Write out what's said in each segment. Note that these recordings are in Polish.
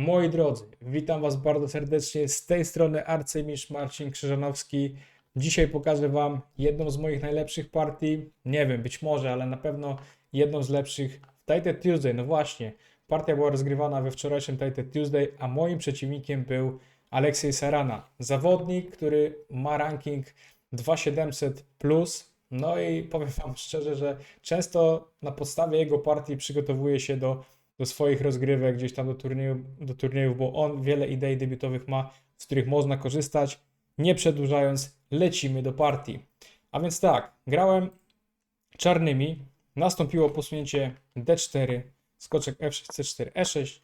Moi drodzy, witam Was bardzo serdecznie. Z tej strony arcymistrz Marcin Krzyżanowski. Dzisiaj pokażę Wam jedną z moich najlepszych partii. Nie wiem, być może, ale na pewno jedną z lepszych w Tuesday. No właśnie, partia była rozgrywana we wczorajszym Titan Tuesday, a moim przeciwnikiem był Aleksiej Sarana. Zawodnik, który ma ranking 2700 plus. No i powiem Wam szczerze, że często na podstawie jego partii przygotowuję się do do swoich rozgrywek, gdzieś tam do, turnieju, do turniejów, bo on wiele idei debiutowych ma, z których można korzystać. Nie przedłużając, lecimy do partii. A więc tak, grałem czarnymi, nastąpiło posunięcie D4, skoczek F6, C4, E6,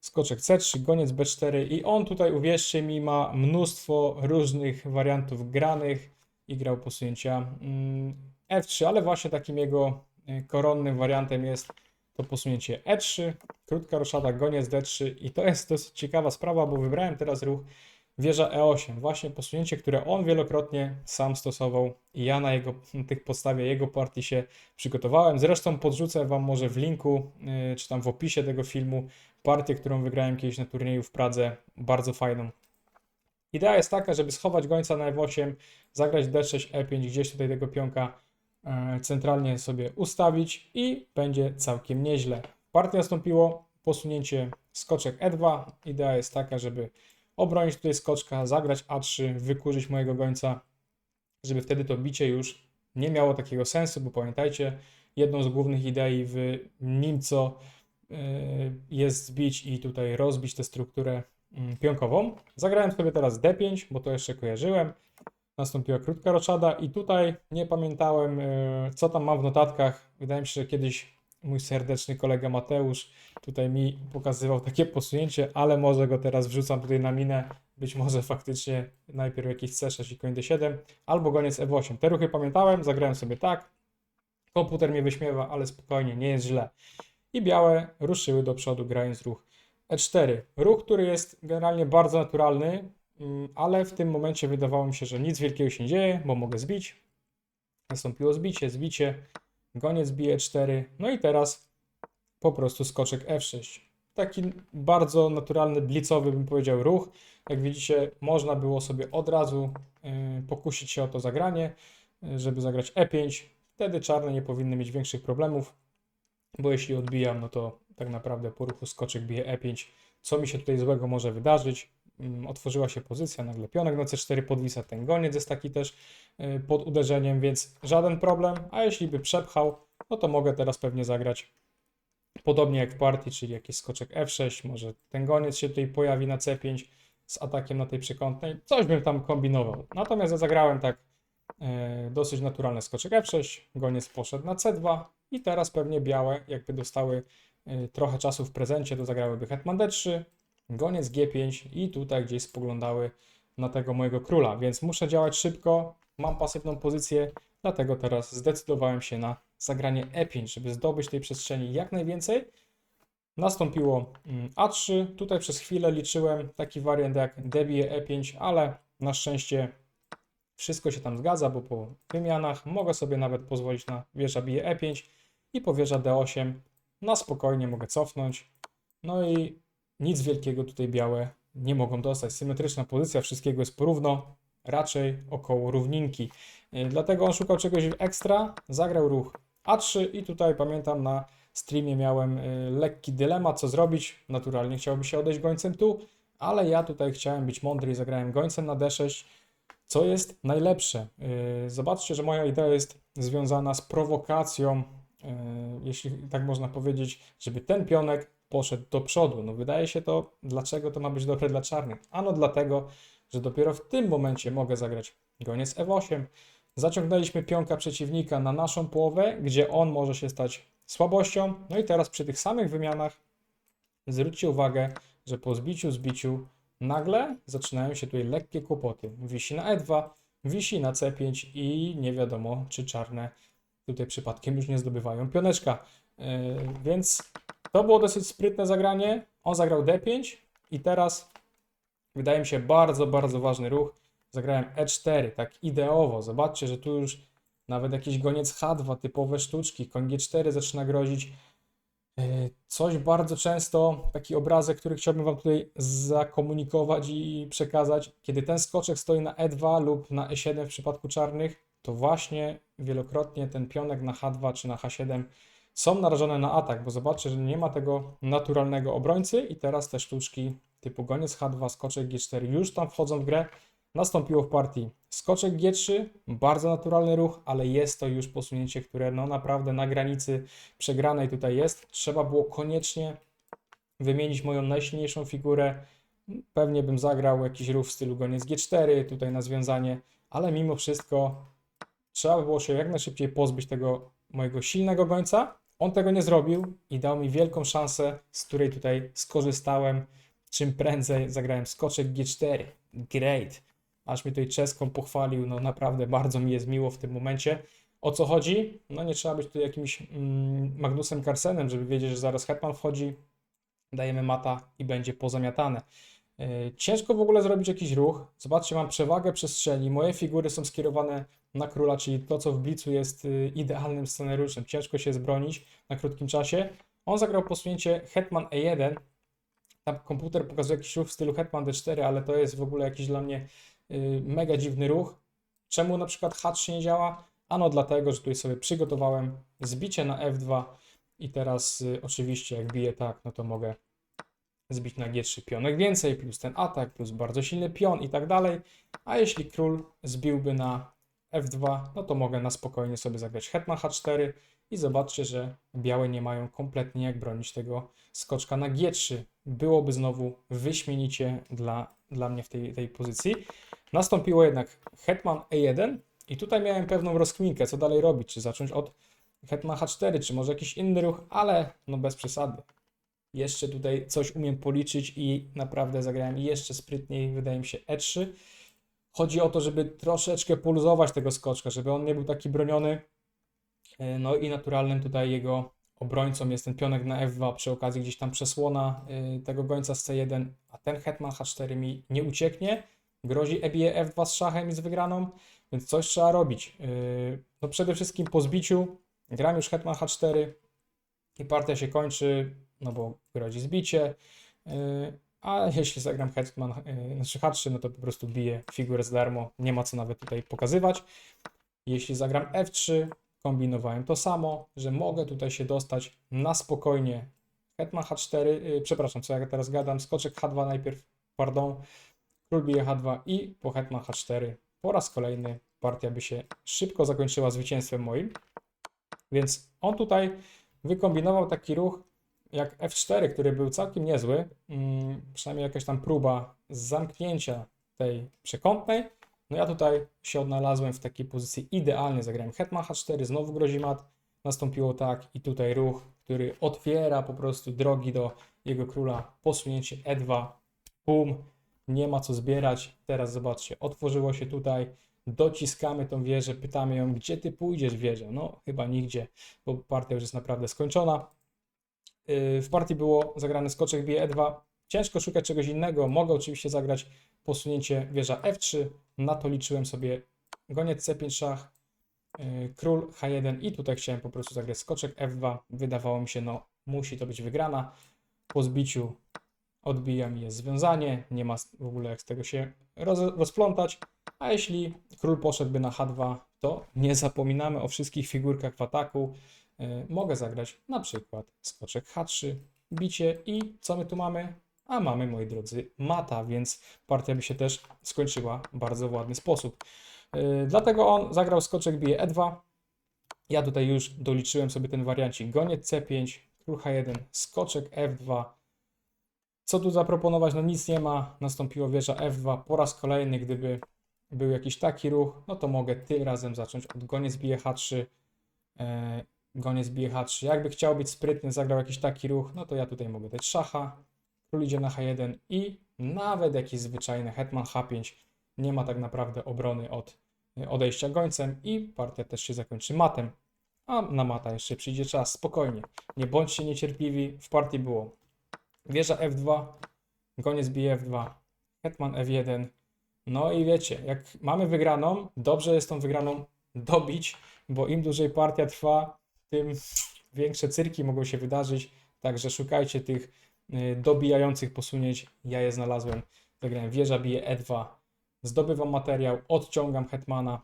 skoczek C3, goniec B4 i on tutaj, uwierzcie mi, ma mnóstwo różnych wariantów granych i grał posunięcia mm, F3, ale właśnie takim jego y, koronnym wariantem jest to posunięcie E3, krótka roszada, goniec D3 i to jest dosyć ciekawa sprawa, bo wybrałem teraz ruch wieża E8, właśnie posunięcie, które on wielokrotnie sam stosował i ja na jego, tych podstawie jego partii się przygotowałem. Zresztą podrzucę Wam może w linku, yy, czy tam w opisie tego filmu, partię, którą wygrałem kiedyś na turnieju w Pradze, bardzo fajną. Idea jest taka, żeby schować gońca na F8, zagrać D6, E5, gdzieś tutaj tego pionka E, centralnie sobie ustawić i będzie całkiem nieźle. Partii nastąpiło posunięcie skoczek E2. Idea jest taka, żeby obronić tutaj skoczka, zagrać A3, wykurzyć mojego gońca, żeby wtedy to bicie już nie miało takiego sensu, bo pamiętajcie, jedną z głównych idei w Nimco e, jest zbić i tutaj rozbić tę strukturę mm, pionkową. Zagrałem sobie teraz D5, bo to jeszcze kojarzyłem nastąpiła krótka roczada i tutaj nie pamiętałem, e, co tam mam w notatkach. Wydaje mi się, że kiedyś mój serdeczny kolega Mateusz tutaj mi pokazywał takie posunięcie, ale może go teraz wrzucam tutaj na minę. Być może faktycznie najpierw jakiś C6 i koń D7, albo goniec E8. Te ruchy pamiętałem, zagrałem sobie tak. Komputer mnie wyśmiewa, ale spokojnie, nie jest źle. I białe ruszyły do przodu, grając ruch E4. Ruch, który jest generalnie bardzo naturalny, ale w tym momencie wydawało mi się, że nic wielkiego się nie dzieje, bo mogę zbić. Nastąpiło zbicie, zbicie, goniec bije 4, no i teraz po prostu skoczek F6. Taki bardzo naturalny, blicowy bym powiedział ruch. Jak widzicie, można było sobie od razu y, pokusić się o to zagranie, y, żeby zagrać E5. Wtedy czarne nie powinny mieć większych problemów, bo jeśli odbijam, no to tak naprawdę po ruchu skoczek bije E5. Co mi się tutaj złego może wydarzyć? Mm, otworzyła się pozycja, nagle pionek na C4 podwisa, ten goniec jest taki też y, pod uderzeniem, więc żaden problem, a jeśli by przepchał, no to mogę teraz pewnie zagrać podobnie jak w partii, czyli jakiś skoczek F6, może ten goniec się tutaj pojawi na C5 z atakiem na tej przekątnej, coś bym tam kombinował. Natomiast ja zagrałem tak y, dosyć naturalny skoczek F6, goniec poszedł na C2 i teraz pewnie białe jakby dostały y, trochę czasu w prezencie, to zagrałyby hetman D3, goniec G5 i tutaj gdzieś spoglądały na tego mojego króla, więc muszę działać szybko, mam pasywną pozycję, dlatego teraz zdecydowałem się na zagranie E5, żeby zdobyć tej przestrzeni jak najwięcej. Nastąpiło mm, A3, tutaj przez chwilę liczyłem taki wariant jak debije E5, ale na szczęście wszystko się tam zgadza, bo po wymianach mogę sobie nawet pozwolić na wieża bije E5 i po wieża D8 na spokojnie mogę cofnąć. No i nic wielkiego tutaj białe nie mogą dostać. Symetryczna pozycja, wszystkiego jest porówno, raczej około równinki. Y, dlatego on szukał czegoś ekstra, zagrał ruch A3 i tutaj pamiętam na streamie miałem y, lekki dylemat, co zrobić. Naturalnie chciałby się odejść gońcem tu, ale ja tutaj chciałem być mądry i zagrałem gońcem na D6, co jest najlepsze. Y, zobaczcie, że moja idea jest związana z prowokacją, jeśli tak można powiedzieć, żeby ten pionek poszedł do przodu. No wydaje się to, dlaczego to ma być dobre dla czarnych? Ano dlatego, że dopiero w tym momencie mogę zagrać goniec E8. Zaciągnęliśmy pionka przeciwnika na naszą połowę, gdzie on może się stać słabością. No i teraz przy tych samych wymianach zwróćcie uwagę, że po zbiciu, zbiciu nagle zaczynają się tutaj lekkie kłopoty. Wisi na E2, wisi na C5 i nie wiadomo, czy czarne tutaj przypadkiem już nie zdobywają pioneczka. Yy, więc to było dosyć sprytne zagranie. On zagrał D5 i teraz wydaje mi się bardzo, bardzo ważny ruch. Zagrałem E4, tak ideowo. Zobaczcie, że tu już nawet jakiś goniec H2, typowe sztuczki. Koń G4 zaczyna grozić. Yy, Coś bardzo często, taki obrazek, który chciałbym Wam tutaj zakomunikować i przekazać, kiedy ten skoczek stoi na E2 lub na E7 w przypadku czarnych, to właśnie wielokrotnie ten pionek na H2 czy na H7 są narażone na atak, bo zobaczcie, że nie ma tego naturalnego obrońcy i teraz te sztuczki typu goniec H2, skoczek G4 już tam wchodzą w grę. Nastąpiło w partii skoczek G3, bardzo naturalny ruch, ale jest to już posunięcie, które no naprawdę na granicy przegranej tutaj jest. Trzeba było koniecznie wymienić moją najsilniejszą figurę. Pewnie bym zagrał jakiś ruch w stylu goniec G4 tutaj na związanie, ale mimo wszystko trzeba by było się jak najszybciej pozbyć tego mojego silnego gońca. On tego nie zrobił i dał mi wielką szansę, z której tutaj skorzystałem. Czym prędzej zagrałem skoczek G4. Great. Aż mnie tutaj czeską pochwalił, no naprawdę bardzo mi jest miło w tym momencie. O co chodzi? No nie trzeba być tu jakimś mm, Magnusem Carlsenem, żeby wiedzieć, że zaraz hetman wchodzi, dajemy mata i będzie pozamiatane. Yy, Ciężko w ogóle zrobić jakiś ruch. Zobaczcie, mam przewagę przestrzeni. Moje figury są skierowane na króla, czyli to, co w blicu jest yy, idealnym scenariuszem. Ciężko się zbronić na krótkim czasie. On zagrał posunięcie hetman E1. Tam komputer pokazuje jakiś ruch w stylu hetman D4, ale to jest w ogóle jakiś dla mnie yy, mega dziwny ruch. Czemu na przykład H3 nie działa? Ano dlatego, że tutaj sobie przygotowałem zbicie na F2 i teraz y, oczywiście jak biję tak, no to mogę zbić na G3 pionek więcej, plus ten atak, plus bardzo silny pion i tak dalej. A jeśli król zbiłby na F2, no to mogę na spokojnie sobie zagrać hetman H4 i zobaczcie, że białe nie mają kompletnie jak bronić tego skoczka na G3. Byłoby znowu wyśmienicie dla, dla mnie w tej, tej pozycji. Nastąpiło jednak hetman E1 i tutaj miałem pewną rozkminkę, co dalej robić, czy zacząć od hetman H4, czy może jakiś inny ruch, ale no bez przesady. Jeszcze tutaj coś umiem policzyć i naprawdę zagrałem jeszcze sprytniej, wydaje mi się E3. Chodzi o to, żeby troszeczkę poluzować tego skoczka, żeby on nie był taki broniony. E, No i naturalnym tutaj jego obrońcą jest ten pionek na F2, przy okazji gdzieś tam przesłona y, tego gońca z C1, a ten hetman H4 mi nie ucieknie. Grozi ebije F2 z szachem i z wygraną, więc coś trzeba robić. Y, No przede wszystkim po zbiciu gram już hetman H4 i partia się kończy, no bo grozi zbicie. A jeśli zagram hetman, y, znaczy H3, no to po prostu biję figurę za darmo, nie ma co nawet tutaj pokazywać. Jeśli zagram F3, kombinowałem to samo, że mogę tutaj się dostać na spokojnie. Hetman H4, yy, przepraszam, co ja teraz gadam, skoczek H2 najpierw, pardon, król bije H2 i po Hetman H4 po raz kolejny partia by się szybko zakończyła zwycięstwem moim. Więc on tutaj wykombinował taki ruch jak F4, który był całkiem niezły, mm, przynajmniej jakaś tam próba zamknięcia tej przekątnej. No ja tutaj się odnalazłem w takiej pozycji idealnie, zagrałem hetman H4, znowu grozi mat, nastąpiło tak i tutaj ruch, który otwiera po prostu drogi do jego króla, posunięcie E2, bum, nie ma co zbierać, teraz zobaczcie, otworzyło się tutaj, dociskamy tą wieżę, pytamy ją, gdzie ty pójdziesz wieżę, no chyba nigdzie, bo partia już jest naprawdę skończona. Yy, W partii było zagrane skoczek bije E2, ciężko szukać czegoś innego, mogę oczywiście zagrać posunięcie wieża F3, na to liczyłem sobie goniec C5 szach, yy, król H1 i tutaj chciałem po prostu zagrać skoczek F2. Wydawało mi się, no musi to być wygrana. Po zbiciu mi jest związanie, nie ma w ogóle jak z tego się roz, rozplątać. A jeśli król poszedłby na H2, to nie zapominamy o wszystkich figurkach w ataku. Yy, Mogę zagrać na przykład skoczek H3, bicie i co my tu mamy? A mamy, moi drodzy, mata, więc partia by się też skończyła w bardzo ładny sposób. Yy, dlatego on zagrał skoczek bije E2. Ja tutaj już doliczyłem sobie ten wariancik goniec C5, król H1, skoczek F2. Co tu zaproponować? No nic nie ma. Nastąpiło wieża F2. Po raz kolejny, gdyby był jakiś taki ruch, no to mogę tym razem zacząć od goniec bije H3. E, goniec bije H3. Jakby chciał być sprytny, zagrał jakiś taki ruch, no to ja tutaj mogę dać szacha. Król idzie na H1 i nawet jakiś zwyczajny hetman H5 nie ma tak naprawdę obrony od e, odejścia gońcem i partia też się zakończy matem. A na mata jeszcze przyjdzie czas, spokojnie. Nie bądźcie niecierpliwi. W partii było wieża F2, goniec bije F2, hetman F1. No i wiecie, jak mamy wygraną, dobrze jest tą wygraną dobić, bo im dłużej partia trwa, tym większe cyrki mogą się wydarzyć. Także szukajcie tych y, dobijających posunięć. Ja je znalazłem. Zagrałem wieża, bije E2. Zdobywam materiał, odciągam hetmana.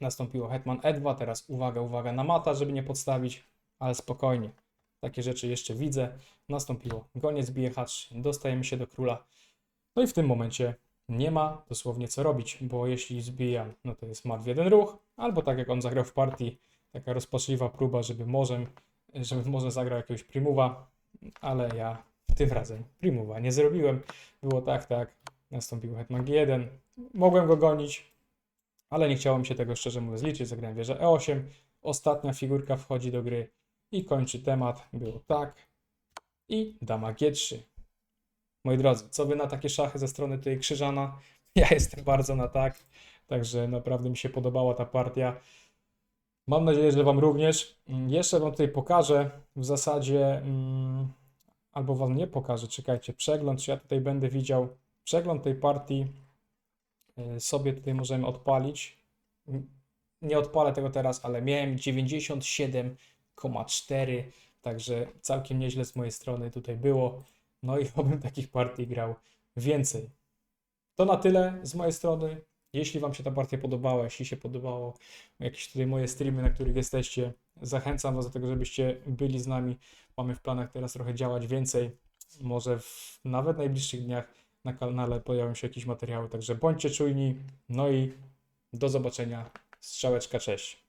Nastąpiło hetman E2. Teraz uwaga, uwaga na mata, żeby nie podstawić, ale spokojnie. Takie rzeczy jeszcze widzę. Nastąpiło goniec bije H3. Dostajemy się do króla. No i w tym momencie nie ma dosłownie co robić, bo jeśli zbijam, no to jest mat w jeden ruch, albo tak jak on zagrał w partii, taka rozpaczliwa próba, żeby może, żeby może zagrał jakiegoś primuwa, ale ja tym razem primuwa nie zrobiłem. Było tak, tak, nastąpił hetman G1, mogłem go gonić, ale nie chciało mi się tego szczerze mówiąc liczyć, zagrałem wieżę E8, ostatnia figurka wchodzi do gry i kończy temat, było tak i dama G3. Moi drodzy, co wy na takie szachy ze strony tej Krzyżana? Ja jestem bardzo na tak, także naprawdę mi się podobała ta partia. Mam nadzieję, że Wam również. Mm, Jeszcze Wam tutaj pokażę w zasadzie, mm, albo Wam nie pokażę, czekajcie, przegląd, czy ja tutaj będę widział przegląd tej partii. y, Sobie tutaj możemy odpalić. Nie odpalę tego teraz, ale miałem 97,4, także całkiem nieźle z mojej strony tutaj było. No i obym takich partii grał więcej. To na tyle z mojej strony. Jeśli Wam się ta partia podobała, jeśli się podobało jakieś tutaj moje streamy, na których jesteście, zachęcam Was do tego, żebyście byli z nami. Mamy w planach teraz trochę działać więcej. Może w nawet najbliższych dniach na kanale pojawią się jakieś materiały, także bądźcie czujni. No i do zobaczenia. Strzałeczka, cześć.